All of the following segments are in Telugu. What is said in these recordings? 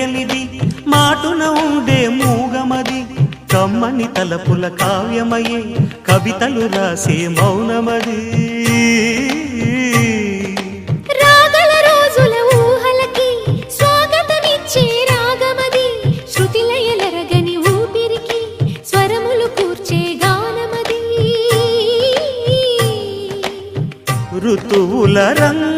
తెలియనిది మాటున ఉండే మూగమది కమ్మని తలపుల కావ్యమయే కవితలు రాసే మౌనమది. రాగల రోజుల ఊహలకి స్వాగతమిచ్చే రాగమది శృతిలయలరగని ఊపిరికి స్వరములు కూర్చే గానమది. ఋతువుల రంగులు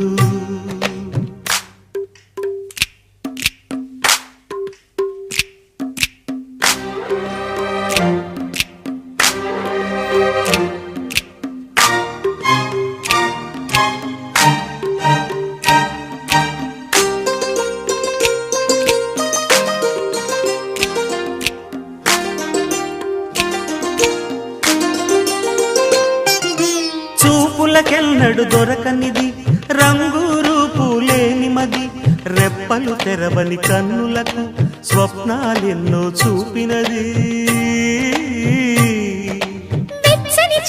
చూపులకెన్నడు దొరకనిది. రంగు రూపు మది. రెప్పలు తెరవని కన్నులకు స్వప్నాలెన్నో చూపినది.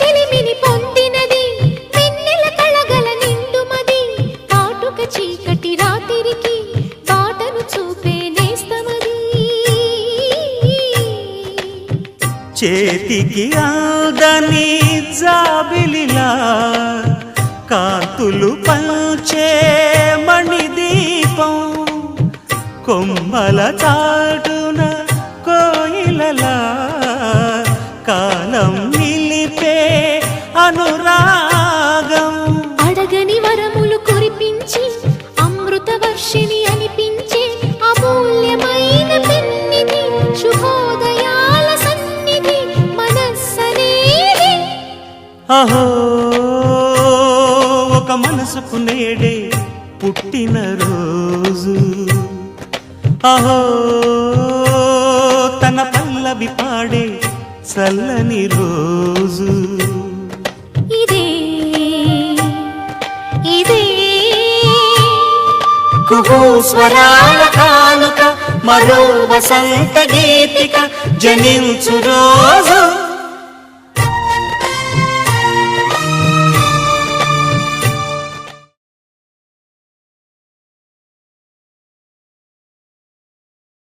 చెలిమిని చేతికి అందని జాబిలిలా కాంతులు పంచే మణిదీపం కొమ్మల చాటున కోయిలలా కాలం నిలిపే అనురా అహో ఒక మనసుకు నేడే పుట్టిన రోజు. అహో తన పల్లవి పాడే చల్లని రోజు. ఇదే ఇదే. కుహు స్వరాల కానుక మరో వసంత గీతిక జనించు రోజు.